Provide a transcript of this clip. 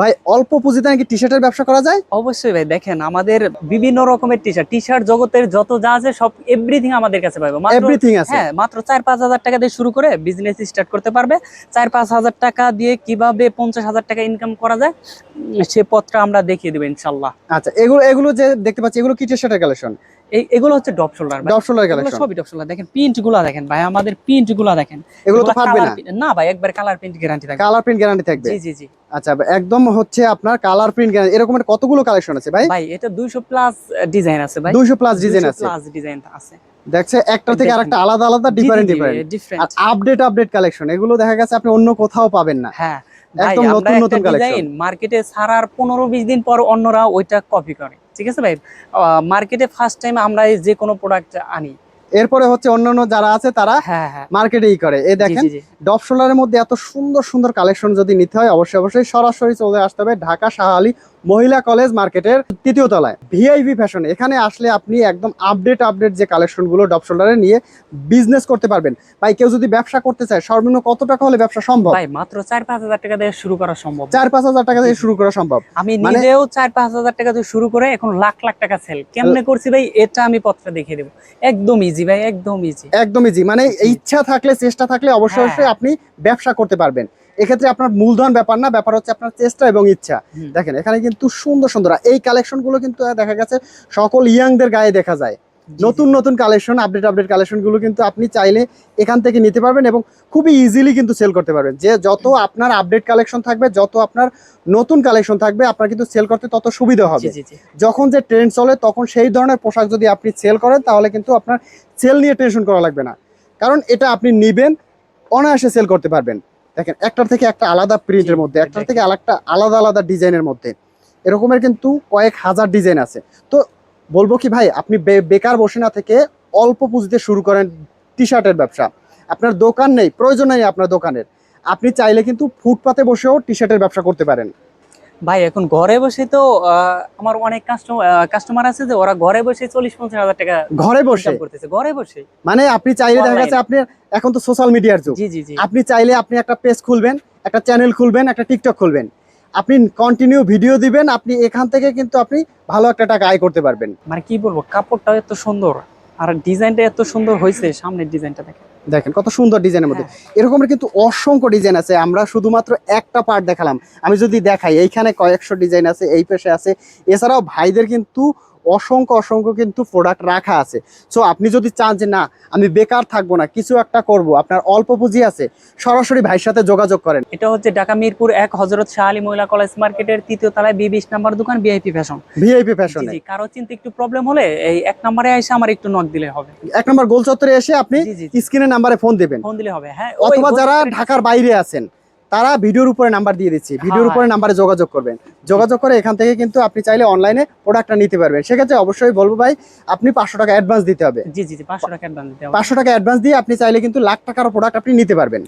ভাই অল্প পুঁজিতে নাকি টি শার্টের ব্যবসা করা যায়? অবশ্যই ভাই দেখেন আমাদের বিভিন্ন রকমের টি শার্ট টি শার্ট জগতের যত যা আছে সব এভরিথিং আমাদের কাছে পাবে এভরিথিং আছে। হ্যাঁ মাত্র চার পাঁচ হাজার টাকা দিয়ে শুরু করে বিজনেস স্টার্ট করতে পারবে। চার পাঁচ হাজার টাকা দিয়ে কীভাবে পঞ্চাশ হাজার টাকা ইনকাম করা যায় সে পথটা আমরা দেখিয়ে দেবো ইনশাল্লাহ। আচ্ছা এগুলো এগুলো যে দেখতে পাচ্ছি এগুলো কি টি শার্টের কালেকশন এই এগুলো হচ্ছে drop shoulder drop shoulder collection সবই ডপ শোল্ডার দেখেন প্রিন্টগুলা দেখেন ভাই আমাদের প্রিন্টগুলা দেখেন। এগুলো তো ফাটবে না? না ভাই একবার কালার প্রিন্ট গ্যারান্টি থাকবে। কালার প্রিন্ট গ্যারান্টি থাকবে? জি জি জি। আচ্ছা একদম হচ্ছে আপনার কালার প্রিন্ট এরকমের কতগুলো কালেকশন আছে ভাই? ভাই এটা 200 প্লাস ডিজাইন আছে ভাই। 200 প্লাস ডিজাইন আছে। প্লাস ডিজাইন আছে। দেখছে একটা থেকে আরেকটা আলাদা আলাদা ডিফারেন্ট ডিফারেন্ট আর আপডেট আপডেট কালেকশন এগুলো দেখা গেছে আপনি অন্য কোথাও পাবেন না। হ্যাঁ। একদম নতুন নতুন কালেকশন মার্কেটে ছাড়ার পনেরো বিশ দিন পর অন্যরা ওইটা কপি করে। ঠিক আছে ভাই? মার্কেটে ফার্স্ট টাইম আমরা এই যে কোনো প্রোডাক্ট আনি এরপরে হচ্ছে অন্যান্য যারা আছে তারা হ্যাঁ হ্যাঁ। মার্কেটেই করে। এই দেখেন। ডপ শোল্ডারের মধ্যে এত সুন্দর সুন্দর কালেকশন যদি নিতে হয় অবশ্যই অবশ্যই সরাসরি চলে আসতে হবে ঢাকা শাহালি মহিলা কলেজ মার্কেটের তৃতীয় তলায়। ভিআইভি ফ্যাশন এখানে আসলে আপনি একদম আপডেট আপডেট যে কালেকশনগুলো ডপ শোল্ডারে নিয়ে বিজনেস করতে পারবেন। ভাই কেউ যদি ব্যবসা করতে চায় সর্বনিম্ন কত টাকা হলে ব্যবসা সম্ভব? ভাই মাত্র চার পাঁচ হাজার টাকা দিয়ে শুরু করা সম্ভব। চার পাঁচ হাজার টাকা থেকে শুরু করা সম্ভব। আমি মানে- নিজেও চার পাঁচ হাজার টাকা দিয়ে শুরু করে এখন লাখ লাখ টাকা সেল কেমনে করছি ভাই এটা আমি পথটা দেখিয়ে দেবো। একদম ইজি ভাই একদম ইজি একদম ইজি মানে ইচ্ছা থাকলে চেষ্টা থাকলে অবশ্যই হ্যাঁ। অবশ্যই আপনি ব্যবসা করতে পারবেন। এক্ষেত্রে আপনার মূলধন ব্যাপার না ব্যাপার হচ্ছে আপনার চেষ্টা এবং ইচ্ছা। দেখেন এখানে কিন্তু সুন্দর সুন্দর এই কালেকশনগুলো কিন্তু দেখা গেছে সকল ইয়াংদের গায়ে দেখা যায়। নতুন নতুন কালেকশন আপডেট আপডেট কালেকশনগুলো কিন্তু আপনি চাইলে এখান থেকে নিতে পারবেন এবং খুবই ইজিলি কিন্তু সেল করতে পারবেন। যে যত আপনার আপডেট কালেকশন থাকবে যত আপনার নতুন কালেকশন থাকবে আপনার কিন্তু সেল করতে তত সুবিধা হবে। যখন যে ট্রেন্ড চলে তখন সেই ধরনের পোশাক যদি আপনি সেল করেন তাহলে কিন্তু আপনার সেল নিয়ে টেনশন করা লাগবে না। কারণ এটা আপনি নিবেন অনায়াসে সেল করতে পারবেন। দেখেন একটার থেকে একটা আলাদা প্রিন্টের মধ্যে একটার থেকে আলাদা আলাদা আলাদা ডিজাইনের মধ্যে। এরকমের কিন্তু কয়েক হাজার ডিজাইন আছে। তো বলব কি ভাই আপনি বেকার বসে না থেকে অল্প পুঁজিতে শুরু করেন টি শার্টের ব্যবসা। আপনার দোকান নেই প্রয়োজন নেই আপনার দোকানের। আপনি চাইলে কিন্তু ফুটপাতে বসেও টি শার্টের ব্যবসা করতে পারেন। ভাই এখন ঘরে বসে তো আমার অনেক কাস্টমার আছে যে ওরা ঘরে বসে চল্লিশ পঞ্চাশ হাজার টাকা ঘরে বসে? করতেছে ঘরে বসে। মানে আপনি চাইলে দেখা. গেছে আপনি এখন তো সোশ্যাল মিডিয়ার যুগ। জি জি জি। আপনি চাইলে আপনি একটা পেজ খুলবেন একটা চ্যানেল খুলবেন একটা টিকটক খুলবেন। আপনি কন্টিনিউ ভিডিও দিবেন আপনি এখান থেকে কিন্তু আপনি ভালো একটা টাকা আয় করতে পারবেন। মানে কি বলব কাপড়টা এত সুন্দর আর ডিজাইনটা এত সুন্দর হয়েছে সামনের ডিজাইনটা দেখে দেখেন কত সুন্দর ডিজাইনের মধ্যে। এরকম কিন্তু অসংখ্য ডিজাইন আছে আমরা শুধুমাত্র একটা পার্ট দেখালাম। আমি যদি দেখাই এইখানে কয়েকশো ডিজাইন আছে এই পেশে আছে। এছাড়াও ভাইদের কিন্তু অসংখ্য অসংখ্য কিন্তু প্রোডাক্ট রাখা আছে। সো আপনি যদি চান যে না আমি বেকার থাকব না কিছু একটা করব আপনার অল্প পুঁজি আছে সরাসরি ভাইয়ের সাথে যোগাযোগ করেন। এটা হচ্ছে ঢাকা মিরপুর এক হজরত শাহ আলী মহিলা কলেজ মার্কেটের তৃতীয় তলায় বি বিশ নাম্বার দোকান ভিআইপি ফ্যাশন ভিআইপি ফ্যাশনে কারও চিন্তা একটু প্রবলেম হলে এই এক নম্বরে এসে আমার একটু নক দিলে হবে। এক নম্বর গোল চত্বরে এসে আপনি স্ক্রিনের নাম্বারে ফোন দেবেন। ফোন দিলে হবে হ্যাঁ অথবা যারা ঢাকার বাইরে আছেন তারা ভিডিওর উপরে নাম্বার দিয়ে দিচ্ছি। ভিডিওর হ্যাঁ। উপরে নাম্বারে যোগাযোগ করবেন। যোগাযোগ করে এখান থেকে কিন্তু আপনি চাইলে অনলাইনে প্রোডাক্টটা নিতে পারবেন। সেক্ষেত্রে অবশ্যই বলব ভাই আপনি পাঁচশো টাকা অ্যাডভান্স দিতে হবে। জি জি পাঁচশো টাকা অ্যাডভান্স দিতে হবে। পাঁচশো টাকা অ্যাডভান্স দিয়ে আপনি চাইলে কিন্তু লাখ টাকার প্রোডাক্ট আপনি নিতে পারবেন।